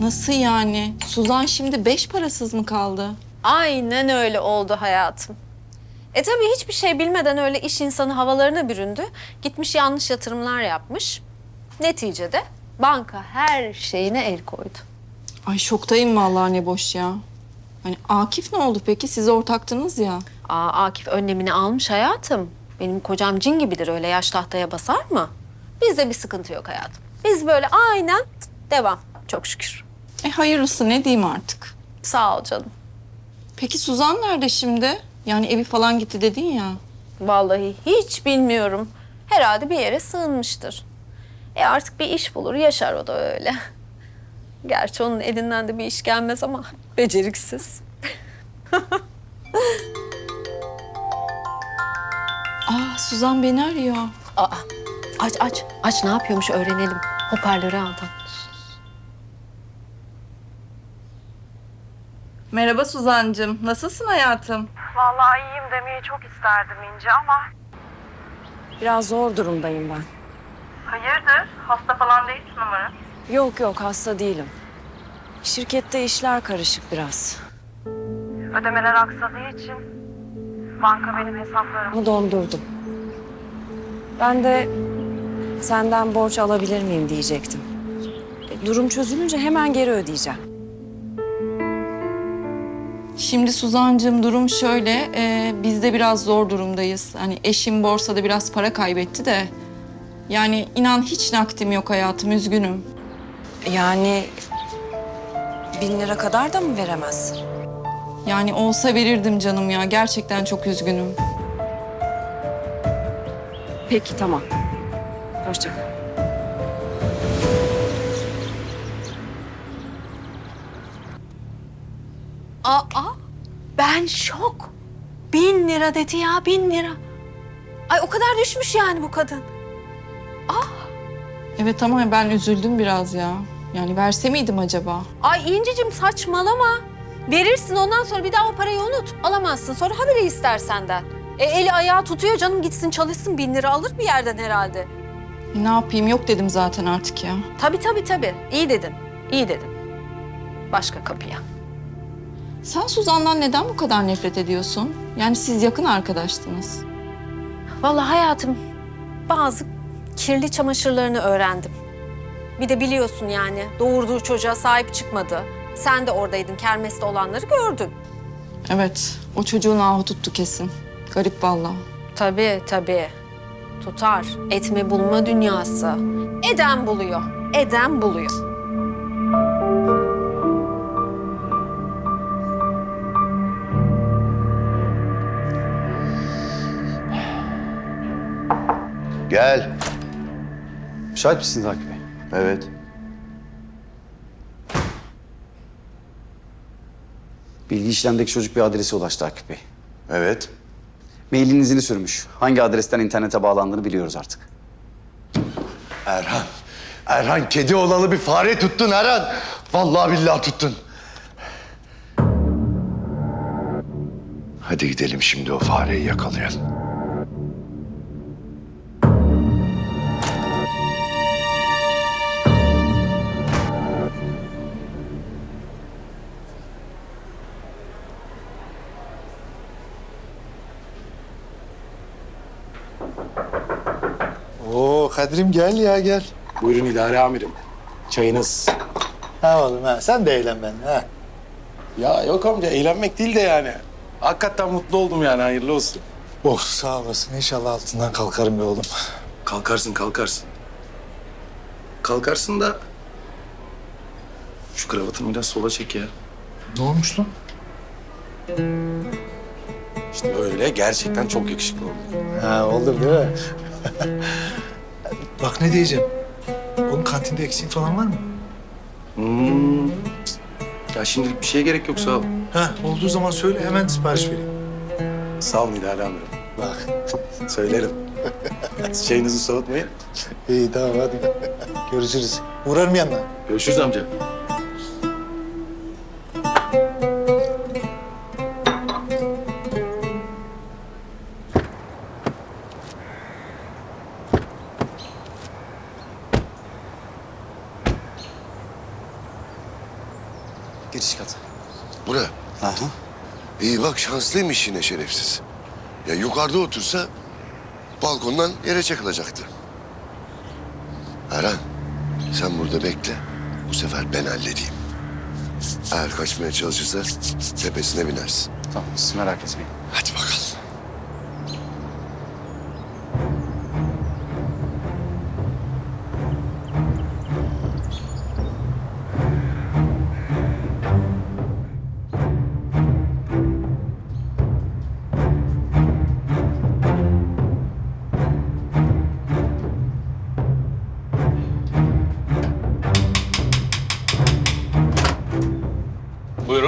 Nasıl yani? Suzan şimdi beş parasız mı kaldı? Aynen öyle oldu hayatım. E tabii hiçbir şey bilmeden öyle iş insanı havalarına büründü. Gitmiş yanlış yatırımlar yapmış. Neticede banka her şeyine el koydu. Ay şoktayım vallahi ne boş ya. Hani Akif ne oldu peki? Siz ortaktınız ya. Aa, Akif önlemini almış hayatım. Benim kocam cin gibidir öyle yaş tahtaya basar mı? Bizde bir sıkıntı yok hayatım. Biz böyle aynen devam çok şükür. E hayırlısı ne diyeyim artık. Sağ ol canım. Peki Suzan nerede şimdi? Yani evi falan gitti dedin ya. Vallahi hiç bilmiyorum. Herhalde bir yere sığınmıştır. E artık bir iş bulur, yaşar o da öyle. Gerçi onun elinden de bir iş gelmez ama beceriksiz. Aa Suzan beni arıyor. Aa, aç aç, aç ne yapıyormuş öğrenelim. Hoparlörü aldım. Merhaba Suzancığım. Nasılsın hayatım? Vallahi iyiyim demeyi çok isterdim İnci ama... Biraz zor durumdayım ben. Hayırdır? Hasta falan değilsin umarım. Yok yok hasta değilim. Şirkette işler karışık biraz. Ödemeler aksadığı için banka benim hesaplarımı... Bunu dondurdum. Ben de senden borç alabilir miyim diyecektim. E, Durum çözülünce hemen geri ödeyeceğim. Şimdi Suzancığım durum şöyle. e, biz de biraz zor durumdayız. Hani eşim borsada biraz para kaybetti de. Yani inan hiç nakdim yok hayatım. Üzgünüm. Yani bin lira kadar da mı veremez? Yani olsa verirdim canım ya. Gerçekten çok üzgünüm. Peki tamam. Hoşça kal. Aa, ben şok. Bin lira dedi ya, bin lira. Ay o kadar düşmüş yani bu kadın. Evet ama ben üzüldüm biraz ya. Yani verse miydim acaba? Ay İncicim saçmalama. Verirsin ondan sonra bir daha o parayı unut. Alamazsın sonra haberi ister senden. E, eli ayağı tutuyor canım gitsin çalışsın bin lira alır bir yerden herhalde. E, ne yapayım yok dedim zaten artık ya. Tabii tabii tabii. İyi dedin. iyi dedin. Başka kapıya. Sen Suzan'dan neden bu kadar nefret ediyorsun? Yani siz yakın arkadaştınız. Vallahi hayatım bazı kirli çamaşırlarını öğrendim. Bir de biliyorsun yani doğurduğu çocuğa sahip çıkmadı. Sen de oradaydın kermeste olanları gördün. Evet, o çocuğun ahı tuttu kesin. Garip vallahi. Tabii tabii. Tutar. Etme bulma dünyası. Eden buluyor. Eden buluyor. Gel. Müsait misiniz Hakkı Bey? Evet. Bilgi işlemdeki çocuk bir adrese ulaştı Hakkı Bey. Evet. Mailin izini sürmüş. Hangi adresten internete bağlandığını biliyoruz artık. Erhan. Erhan kedi olalı bir fare tuttun Erhan. Vallahi billahi tuttun. Hadi gidelim şimdi o fareyi yakalayalım. Oo Kadrim gel ya gel. Buyurun idare amirim. Çayınız. Ha oğlum ha sen de eğlen ben ha. Ya yok amca eğlenmek değil de yani. Hakikaten mutlu oldum yani hayırlı olsun. Oh sağ olasın inşallah altından kalkarım be oğlum. Kalkarsın kalkarsın. Kalkarsın da şu kravatını biraz sola çek ya. Ne olmuş lan? İşte öyle gerçekten çok yakışıklı oldu. Ha olur değil mi? Bak ne diyeceğim. Oğlum kantinde eksiğin falan var mı? Hmm. Ya şimdilik bir şeye gerek yok sağ ol. Ha olduğu zaman söyle hemen sipariş vereyim. Sağ olun idare amirim. Bak. Söylerim. Çayınızı soğutmayın. İyi tamam hadi. Görüşürüz. Uğrarım yanına. Görüşürüz amca. Giriş katı. Bura. Aha. İyi bak şanslıymış yine şerefsiz. Ya yukarıda otursa balkondan yere çakılacaktı. Erhan sen burada bekle. Bu sefer ben halledeyim. Eğer kaçmaya çalışırsa tepesine binersin. Tamam siz merak etmeyin. Hadi bakalım.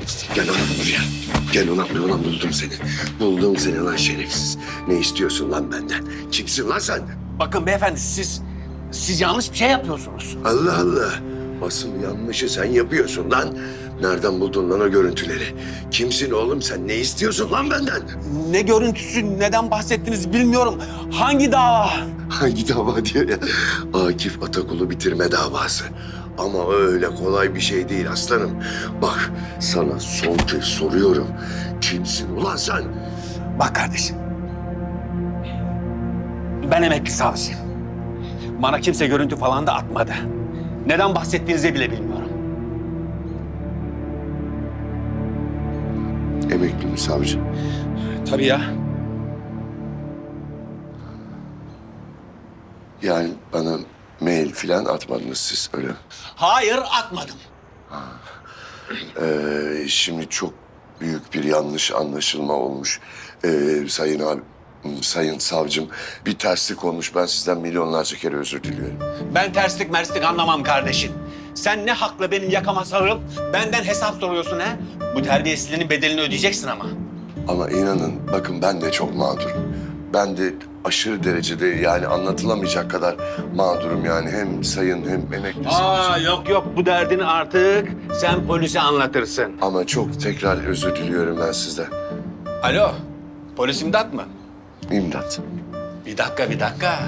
Buyurun. Gel ulan buraya. Gel ulan, ulan buldum seni. Buldum seni lan şerefsiz. Ne istiyorsun lan benden? Kimsin lan sen? Bakın beyefendi siz siz yanlış bir şey yapıyorsunuz. Allah Allah. Asıl yanlışı sen yapıyorsun lan. Nereden buldun lan o görüntüleri? Kimsin oğlum sen? Ne istiyorsun lan benden? Ne görüntüsü, neden bahsettiniz bilmiyorum. Hangi dava? Hangi dava diyor ya? Akif Atakul'u bitirme davası. Ama öyle kolay bir şey değil aslanım. Bak sana son kez soruyorum. Kimsin ulan sen? Bak kardeşim. Ben emekli savcıyım. Bana kimse görüntü falan da atmadı. Neden bahsettiğinizi bile bilmiyorum. Emekli mi savcı? Tabii ya. Yani bana mail filan atmadınız siz öyle. Hayır atmadım. Ee, şimdi çok büyük bir yanlış anlaşılma olmuş. Ee, sayın abi, sayın savcım bir terslik olmuş. Ben sizden milyonlarca kere özür diliyorum. Ben terslik merslik anlamam kardeşim. Sen ne hakla benim yakama sarılıp benden hesap soruyorsun ha? Bu terbiyesizliğinin bedelini ödeyeceksin ama. Ama inanın bakın ben de çok mağdurum. Ben de aşırı derecede yani anlatılamayacak kadar mağdurum yani. Hem sayın hem emekli Aa savcı. yok yok bu derdini artık sen polise anlatırsın. Ama çok tekrar özür diliyorum ben sizden. Alo polis imdat mı? İmdat. Bir dakika bir dakika.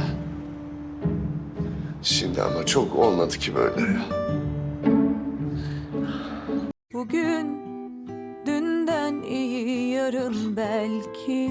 Şimdi ama çok olmadı ki böyle ya. Bugün dünden iyi yarın belki